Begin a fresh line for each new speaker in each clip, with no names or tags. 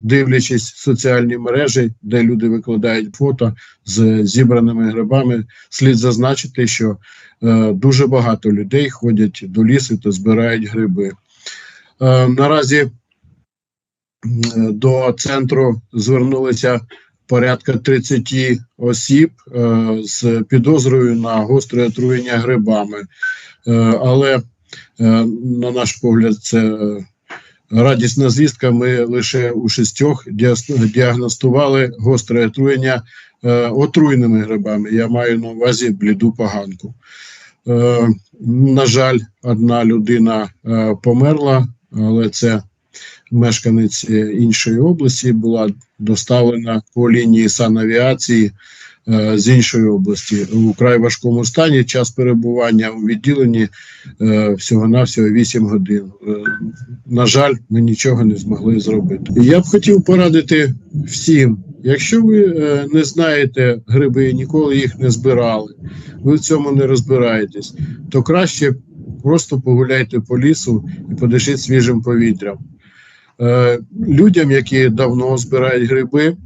дивлячись соціальні мережі, де люди викладають фото з зібраними грибами, слід зазначити, що е, дуже багато людей ходять до лісу та збирають гриби. Е, наразі до центру звернулися порядка 30 осіб е, з підозрою на гостре отруєння грибами. Е, але, е, на наш погляд, це е, радісна звістка. Ми лише у шістьох діагностували гостре отруєння е, отруйними грибами. Я маю на увазі бліду поганку. Е, на жаль, одна людина е, померла, але це мешканець е, іншої області була доставлена по лінії санавіації з іншої області у вкрай важкому стані. Час перебування у відділенні е, всього-навсього 8 годин. Е, на жаль, ми нічого не змогли зробити. Я б хотів порадити всім. Якщо ви е, не знаєте гриби і ніколи їх не збирали, ви в цьому не розбираєтесь, то краще просто погуляйте по лісу і подишіть свіжим повітрям. Е, людям, які давно збирають гриби, е,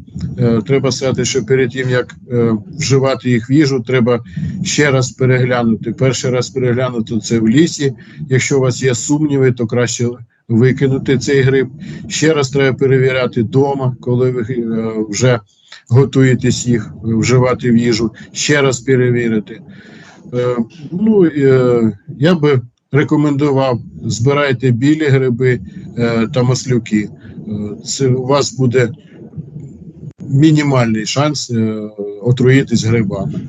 треба сказати, що перед тим як е, вживати їх в їжу, треба ще раз переглянути. Перший раз переглянути це в лісі. Якщо у вас є сумніви, то краще викинути цей гриб. Ще раз треба перевіряти вдома, коли ви е, вже готуєтесь їх вживати в їжу. Ще раз перевірити. Е, ну, е, я би рекомендував збирайте білі гриби е, та маслюки. Е, Це у вас буде мінімальний шанс е, отруїтись грибами.